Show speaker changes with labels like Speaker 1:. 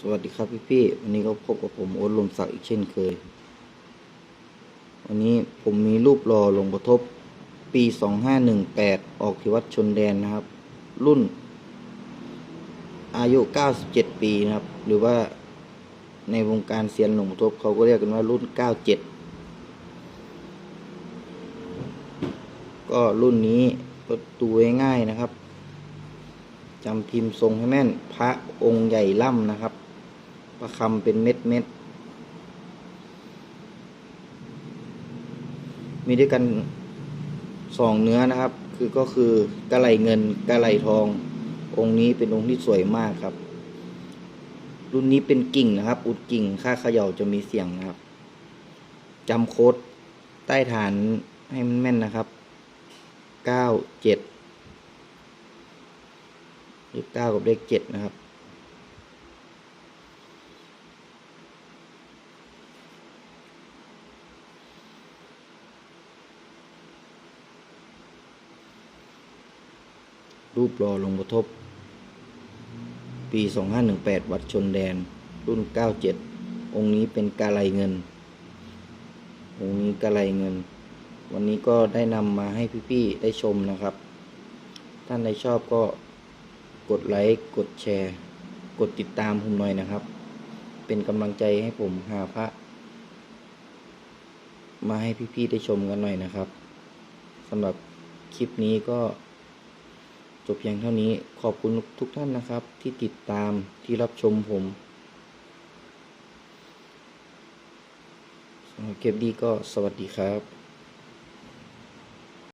Speaker 1: สวัสดีครับพี่พี่วันนี้ก็พบกับผมโอ๊ตลมศักดิ์อีกเช่นเคย วันนี้ผมมีรูปรอลงกระทบปี 2518 ออกที่วัดชนแดนนะครับ รุ่น อายุ 97 ปีนะครับ หรือว่าในวงการเซียนหลวงกระทบเขาก็เรียกกันว่ารุ่น 97 ก็รุ่นนี้ก็ดูง่ายๆนะครับจำพิมพ์ทรงให้แม่นพระองค์ใหญ่ล่ำนะครับ ประคำเป็นเม็ดเม็ดมีด้วยกันสองเนื้อนะครับ คือก็คือกระไหลเงินกระไหลทอง องค์นี้เป็นองค์ที่สวยมากครับ รุ่นนี้เป็นกิ่งนะครับ อุดกิ่งค่าเขย่าจะมีเสียงนะครับจำโค้ดใต้ฐานให้มันแม่นนะครับเก้าเจ็ดเลขเก้ากับเลขเจ็ดนะครับ รูปรอลงกระทบ ปี 2518 วัดชนแดน รุ่น 97 องค์นี้เป็นกาไลเงิน องค์นี้กาไลเงิน วันนี้ก็ได้นำมาให้พี่ๆได้ชมนะครับ ท่านใดชอบก็กดไลค์กดแชร์ กดติดตามผมหน่อยนะครับ เป็นกำลังใจให้ผมหาพระ มาให้พี่ๆได้ชมกันหน่อยนะครับสำหรับคลิปนี้ก็ จบเพียงเท่านี้ขอบคุณทุกท่านนะครับ ที่ติดตามที่รับชมผมสำหรับเก็บดีก็สวัสดีครับ